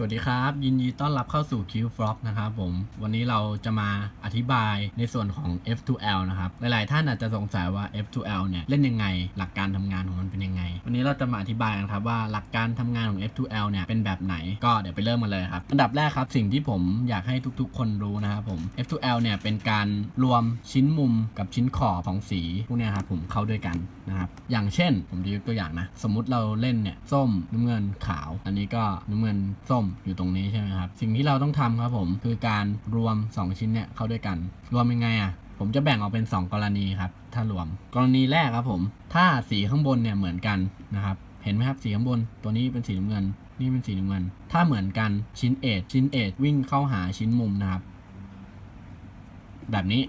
สวัสดีครับ ยินดีต้อนรับเข้าสู่ Q f l o g นะครับผม วันนี้เราจะมาอธิบายในส่วนของ F2L นะครับ หลาย ๆ ท่านอาจจะสงสัยว่า F2L เนี่ย เล่นยังไง หลักการทำงานของมันเป็นยังไง วันนี้เราจะมาอธิบายกันครับว่าหลักการทำงานของ F2L เนี่ย เป็นแบบไหน ก็เดี๋ยวไปเริ่มกันเลยครับ อันดับแรกครับ สิ่งที่ผมอยากให้ทุก ๆ คนรู้นะครับผม F2L เนี่ย เป็นการรวมชิ้นมุมกับชิ้นขอบของสีพวกนี้ครับผมเข้าด้วยกันนะครับ อย่างเช่น ผมจะยกตัวอย่างนะ สมมุติเราเล่นเนี่ย ส้ม น้ำเงิน ขาว อันนี้ก็น้ำเงิน ส้มอยู่ตรงนี้ใช่ไหมครับ สิ่งที่เราต้องทำครับผม คือการรวม 2 ชิ้นเนี่ยเข้าด้วยกัน รวมยังไงอะ ผมจะแบ่งออกเป็น 2 กรณีครับ ถ้ารวม กรณีแรกครับผม ถ้าสีข้างบนเนี่ยเหมือนกันนะครับ เห็นไหมครับสีข้างบน ตัวนี้เป็นสีน้ำเงิน นี่เป็นสีน้ำเงิน ถ้าเหมือนกันชิ้นเอทชิ้นเอทวิ่งเข้าหาชิ้นมุมนะครับ แบบนี้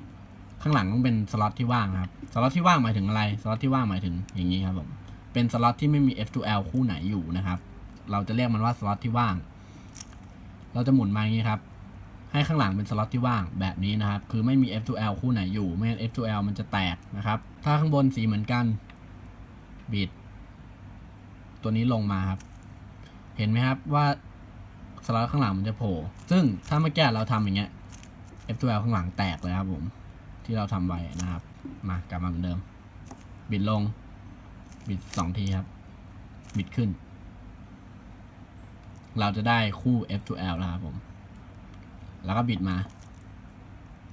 ข้างหลังต้องเป็นสล็อตที่ว่างครับ สล็อตที่ว่างหมายถึงอะไร สล็อตที่ว่างหมายถึงอย่างนี้ครับผม เป็นสล็อตที่ไม่มี F2L คู่ไหนอยู่นะครับ เราจะเรียกมันว่าสล็อตที่ว่าง เราจะหมุนมาอย่างนี้ครับ ให้ข้างหลังเป็นสล็อตที่ว่างแบบนี้นะครับ คือไม่มี F2L คู่ไหนอยู่ ไม่งั้น F2L มันจะแตกนะครับ ถ้าข้างบนสีเหมือนกัน บิด ตัวนี้ลงมาครับ เห็นไหมครับว่าสล็อตข้างหลังมันจะโผล่ ซึ่งถ้าเมื่อกี้เราทำอย่างเงี้ย F2L ข้างหลังแตกเลยครับผม ที่เราทำไว้นะครับ มากลับมาเหมือนเดิม บิดลง บิดสองทีครับ บิดขึ้น เราจะได้คู่ F2L แล้วครับผม แล้วก็บิดมา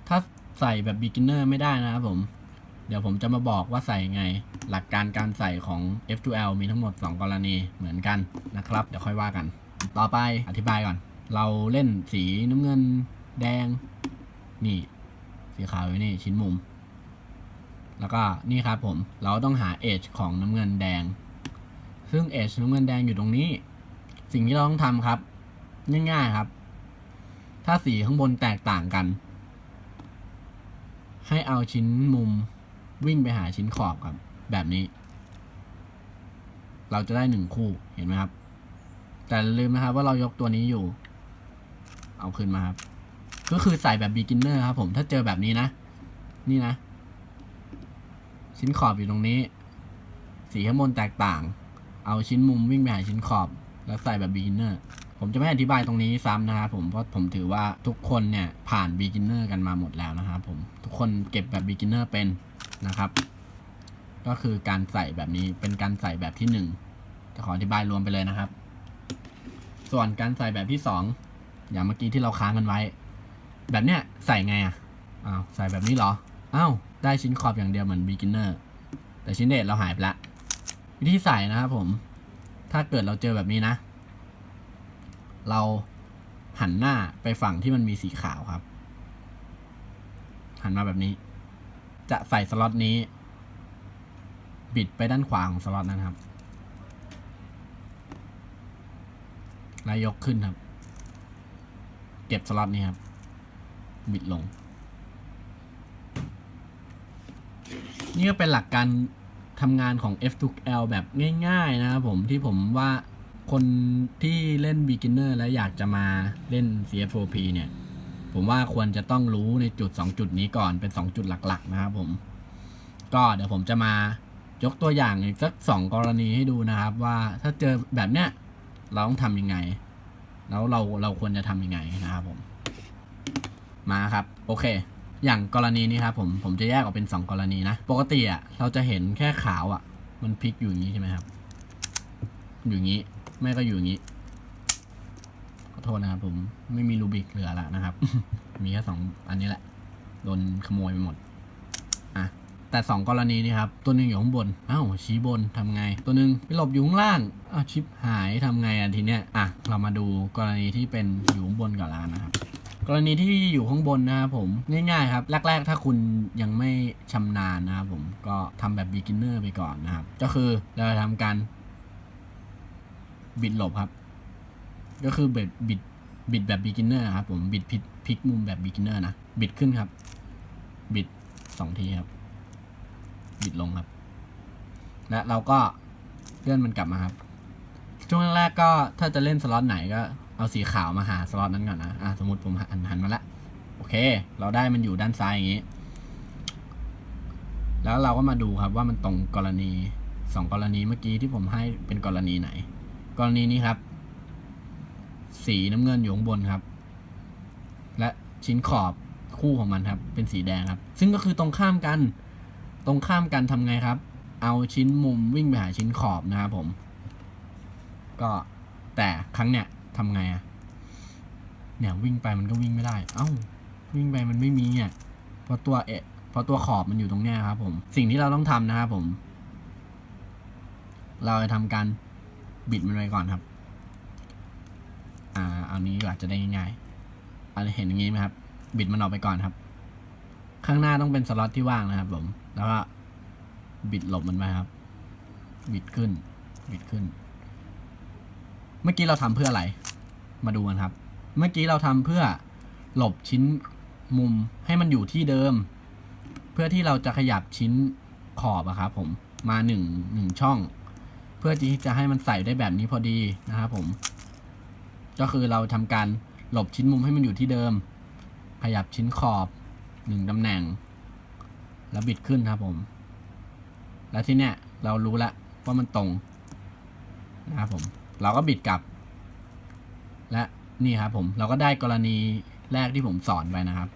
ถ้าใส่แบบ beginner ไม่ได้นะครับผม เดี๋ยวผมจะมาบอกว่าใส่ยังไง หลักการการใส่ของ F2L มีทั้งหมด 2 กรณีเหมือนกันนะครับ เดี๋ยวค่อยว่ากัน ต่อไปอธิบายก่อน เราเล่นสีน้ำเงินแดง นี่ สีขาวอยู่นี่ชิ้นมุม แล้วก็นี่ครับผม เราต้องหา edge ของน้ำเงินแดง ซึ่ง edge น้ำเงินแดงอยู่ตรงนี้ สิ่งที่เราต้องทำครับ ง่ายๆครับ ถ้าสีข้างบนแตกต่างกัน ให้เอาชิ้นมุมวิ่งไปหาชิ้นขอบครับ แบบนี้ เราจะได้หนึ่งคู่เห็นไหมครับ แต่ลืมนะครับว่าเรายกตัวนี้อยู่ เอาขึ้นมาครับ ก็คือใส่แบบ beginner ครับ ผมถ้าเจอแบบนี้นะ นี่นะ ชิ้นขอบอยู่ตรงนี้ สีข้างบนแตกต่าง เอาชิ้นมุมวิ่งไปหาชิ้นขอบ แล้วใส่แบบ beginner ผมจะไม่อธิบายตรงนี้ซ้ำนะครับผม เพราะผมถือว่าทุกคนเนี่ยผ่าน beginner กันมาหมดแล้วนะครับผม ทุกคนเก็บแบบ beginner เป็นนะครับ ก็คือการใส่แบบนี้เป็นการใส่แบบที่หนึ่งจะขออธิบายรวมไปเลยนะครับ ส่วนการใส่แบบที่สองอย่างเมื่อกี้ที่เราค้างกันไว้ แบบเนี้ยใส่ไงอะ อ้าวใส่แบบนี้เหรอ อ้าวได้ชิ้นขอบอย่างเดียวเหมือน beginner แต่ชิ้นเดทเราหายไปละวิธีใส่นะครับผม ถ้าเกิดเราเจอแบบนี้นะ เราหันหน้าไปฝั่งที่มันมีสีขาวครับ หันมาแบบนี้ จะใส่สล็อตนี้ บิดไปด้านขวาของสล็อตนั้นครับแล้วยกขึ้นครับ เก็บสล็อตนี้ครับ บิดลง นี่ก็เป็นหลักการ ทำงานของ F2L แบบง่ายๆนะครับผมที่ผมว่าคนที่เล่น beginner และอยากจะมาเล่น CFOP เนี่ย ผมว่าควรจะต้องรู้ในจุด 2 จุดนี้ก่อนเป็น 2 จุดหลัก ๆ นะครับผม ก็เดี๋ยวผมจะมายกตัวอย่างอีกสัก 2 กรณีให้ดูนะครับ ว่าถ้าเจอแบบเนี้ยเราต้องทำยังไง แล้วเราเราควรจะทำยังไงนะครับผม มาครับ โอเค อย่างกรณีนี้ครับผมผมจะแยกออกเป็น 2 กรณีนะ ปกติอะเราจะเห็นแค่ขาวอะ มันพลิกอยู่อย่างนี้ใช่ไหมครับ อยู่อย่างนี้ไม่ก็อยู่อย่างนี้ขอโทษนะครับผมไม่มีรูบิกเหลือละนะครับ มีแค่สองอันนี้แหละโดนขโมยไปหมดอะแต่สองกรณีนี้ครับ ตัวหนึ่งอยู่ข้างบนอ้าวชี้บนทำไง ตัวหนึ่งไปหลบอยู่ข้างล่างอ้าวชิปหายทำไงอะทีเนี้ยอะเรามาดูกรณีที่เป็นอยู่ข้างบนก่อนละนะครับ กรณีที่อยู่ข้างบนนะครับผมง่ายๆครับแรก ๆ ถ้าคุณยังไม่ชำนาญนะครับผมก็ทำแบบ beginner ไปก่อนนะครับ ก็คือเราจะทำการบิดหลบครับ ก็คือบิดบิดบิดแบบ beginner ครับผมบิดพิกพลิกมุมแบบ beginner นะบิดขึ้นครับ บิดสองทีครับ บิดลงครับ และเราก็เลื่อนมันกลับมาครับ ช่วงแรกก็ถ้าจะเล่นสล็อตไหนก็ เอาสีขาวมาหาสล็อตนั้นก่อนนะอะสมมติผมหันหันมาละโอเค เราได้มันอยู่ด้านซ้ายอย่างนี้ แล้วเราก็มาดูครับว่ามันตรงกรณีสองกรณีเมื่อกี้ที่ผมให้เป็นกรณีไหน กรณีนี้ครับ สีน้ำเงินอยู่ข้างบนครับ และชิ้นขอบคู่ของมันครับ เป็นสีแดงครับ ซึ่งก็คือตรงข้ามกัน ตรงข้ามกันทำไงครับ เอาชิ้นมุมวิ่งไปหาชิ้นขอบนะครับผม ก็แต่ครั้งเนี้ย ทำไงอะเนี่ยวิ่งไปมันก็วิ่งไม่ได้ เอ้า วิ่งไปมันไม่มีอะเพราะตัวเอะเพราะตัวขอบมันอยู่ตรงเนี้ยครับผม สิ่งที่เราต้องทำนะครับผม เราจะทำการบิดมันไว้ก่อนครับ อ่า เอานี้ดีกจะได้ง่ายๆอันเห็นอย่างนี้ไหมครับ บิดมันออกไปก่อนครับ ข้างหน้าต้องเป็นสล็อตที่ว่างนะครับ ผม แล้วก็บิดหลบมันไปครับ บิดขึ้น บิดขึ้น มื่อกี้เราทำเพื่ออะไร มาดูกันครับ เมื่อกี้เราทำเพื่อหลบชิ้นมุมให้มันอยู่ที่เดิม เพื่อที่เราจะขยับชิ้นขอบอะครับผมมาหนึ่งหนึ่งช่อง เพื่อที่จะให้มันใส่ได้แบบนี้พอดีนะครับผม ก็คือเราทำการหลบชิ้นมุมให้มันอยู่ที่เดิม ขยับชิ้นขอบหนึ่งตำแหน่ง แล้วบิดขึ้นครับผม แล้วที่เนี้ยเรารู้แล้วว่ามันตรงนะครับผม เราก็บิดกลับ และนี่ครับผมเราก็ได้กรณีแรกที่ผมสอนไปนะครับ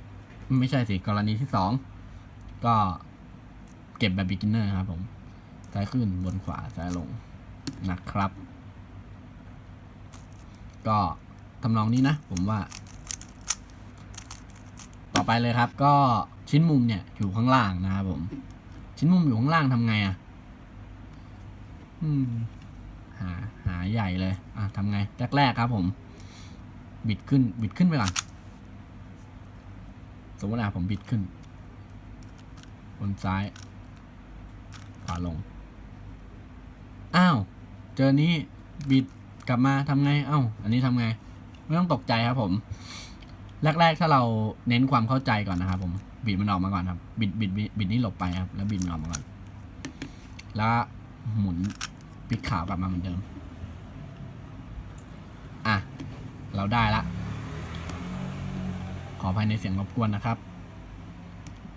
ไม่ใช่สิ กรณีที่สองก็เก็บแบบ beginner ครับผม ซ้ายขึ้นบนขวาซ้ายลงนะครับ ก็ทำนองนี้นะ ผมว่า ต่อไปเลยครับ ก็ชิ้นมุมเนี่ยอยู่ข้างล่างนะครับผม ชิ้นมุมอยู่ข้างล่างทำไงอะ่ะ อืม หาหาใหญ่เลยอะทำไงแรกๆครับผม บิดขึ้นบิดขึ้นไปก่อนสมมติอะผมบิดขึ้น บนซ้าย ขวาลง อ้าว เจอนี้บิดกลับมาทำไง เอ้า อันนี้ทำไง ไม่ต้องตกใจครับผม แรกๆ ถ้าเราเน้นความเข้าใจก่อนนะครับผม บิดมันออกมาก่อนครับ บิดบิดบิดบิดนี่หลบไปครับ แล้วบิดมันออกมาก่อน แล้วหมุน ปิดขาวกลับมาเหมือนเดิม อะ เราได้ละ ขอภัยในเสียงรบกวนนะครับ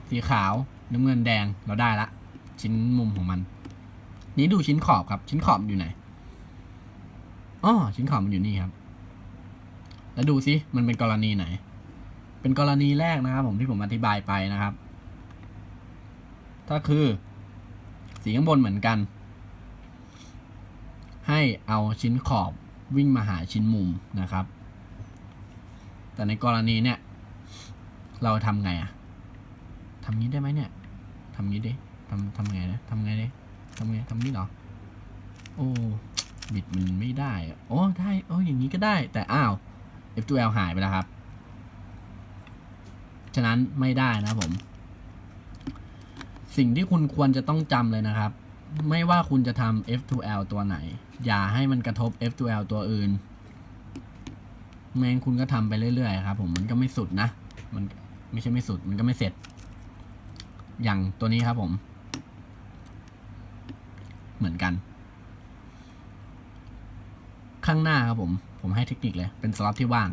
สีขาวน้ำเงินแดงเราได้ละ ชิ้นมุมของมัน นี้ดูชิ้นขอบครับ ชิ้นขอบอยู่ไหนอ๋อชิ้นขอบมันอยู่นี่ครับ แล้วดูซิมันเป็นกรณีไหน เป็นกรณีแรกนะครับ ผมที่ผมอธิบายไปนะครับถ้าคือ สีข้างบนเหมือนกัน ให้เอาชิ้นขอบวิ่งมาหาชิ้นมุมนะครับ แต่ในกรณีเนี่ย เราทำไงอะทำงี้ได้ไหมเนี่ยทำงี้ดิทำทำไงนะทำไงดิทำไงทำนี้เหรอ โอ้บิดมันไม่ได้โอ้ได้โอ้อย่างนี้ก็ได้ แต่อ้าว F2L หายไปแล้วครับ ฉะนั้นไม่ได้นะผม สิ่งที่คุณควรจะต้องจำเลยนะครับ ไม่ว่าคุณจะทำ F2L ตัวไหน อย่าให้มันกระทบ F2L ตัวอื่นแมงคุณก็ทำไปเรื่อยๆครับผมมันก็ไม่สุดนะ มันไม่ใช่ไม่สุดมันก็ไม่เสร็จ อย่างตัวนี้ครับผม เหมือนกัน ข้างหน้าครับผม ผมให้เทคนิคเลย เป็นสล็อตที่ว่าง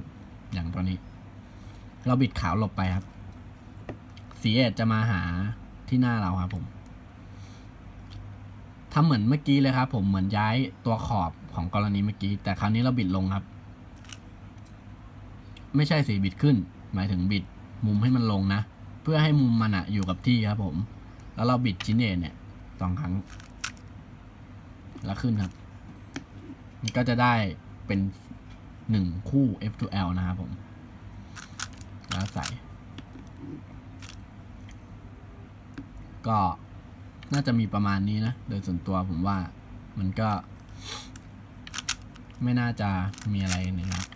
อย่างตัวนี้ เราบิดขาวหลบไปครับสีเอจะมาหาที่หน้าเราครับผม ทำเหมือนเมื่อกี้เลยครับ ผมเหมือนย้ายตัวขอบของกรณีเมื่อกี้ แต่คราวนี้เราบิดลงครับ ไม่ใช่สีบิดขึ้น หมายถึงบิดมุมให้มันลงนะ เพื่อให้มุมมันอะอยู่กับที่ครับ ผม แล้วเราบิดชิ้นเอเนี่ยสองครั้ง แล้วขึ้นครับก็จะได้เป็นหนึ่งคู่ F2L นะครับผม แล้วใส่ ก็ น่าจะมีประมาณนี้นะ โดยส่วนตัวผมว่ามันก็ ไม่น่าจะมีอะไรนะครับ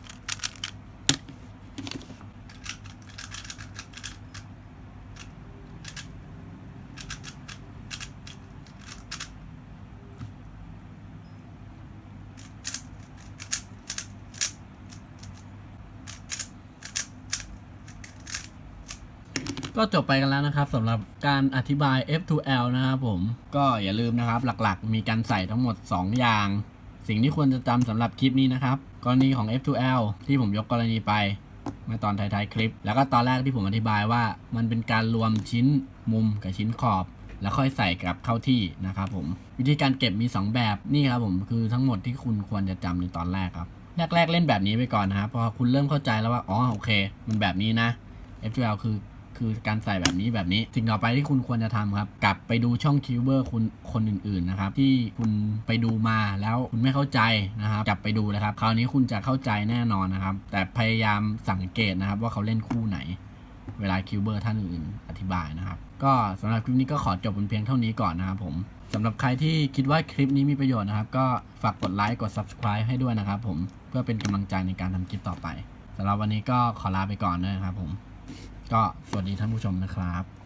ก็จบไปกันแล้วนะครับสำหรับการอธิบาย F2L นะครับผมก็อย่าลืมนะครับ หลักๆ มีการใส่ทั้งหมด 2 อย่าง สิ่งที่ควรจะจำสำหรับคลิปนี้นะครับ กรณีของ F2L ที่ผมยกกรณีไปเมื่อตอนท้ายๆคลิป แล้วก็ตอนแรกที่ผมอธิบายว่า มันเป็นการรวมชิ้นมุมกับชิ้นขอบ แล้วค่อยใส่กลับเข้าที่นะครับผมวิธีการเก็บมี 2 แบบนี่ครับผมคือทั้งหมดที่คุณควรจะจำในตอนแรกครับแรกๆเล่นแบบนี้ไปก่อนนะครับพอคุณเริ่มเข้าใจแล้วว่าอ๋อโอเค มันแบบนี้นะ F2L คือ คือการใส่แบบนี้แบบนี้สิ่งต่อไปที่คุณควรจะทำครับ กลับไปดูช่องคิวเบอร์คุณคนอื่นๆนะครับที่คุณไปดูมาแล้วคุณไม่เข้าใจนะครับกลับไปดูนะครับ คราวนี้คุณจะเข้าใจแน่นอนนะครับ แต่พยายามสังเกตนะครับว่าเขาเล่นคู่ไหน เวลาคิวเบอร์ท่านอื่นอธิบายนะครับ ก็สำหรับคลิปนี้ก็ขอจบบนเพียงเท่านี้ก่อนนะครับผมสำหรับใครที่คิดว่าคลิปนี้มีประโยชน์นะครับ ก็ฝากกดไลค์กด subscribe ให้ด้วยนะครับผมเพื่อเป็นกำลังใจในการทำคลิปต่อไปสำหรับวันนี้ก็ขอลาไปก่อนด้วยนะครับผม ก็สวัสดีท่านผู้ชมนะครับ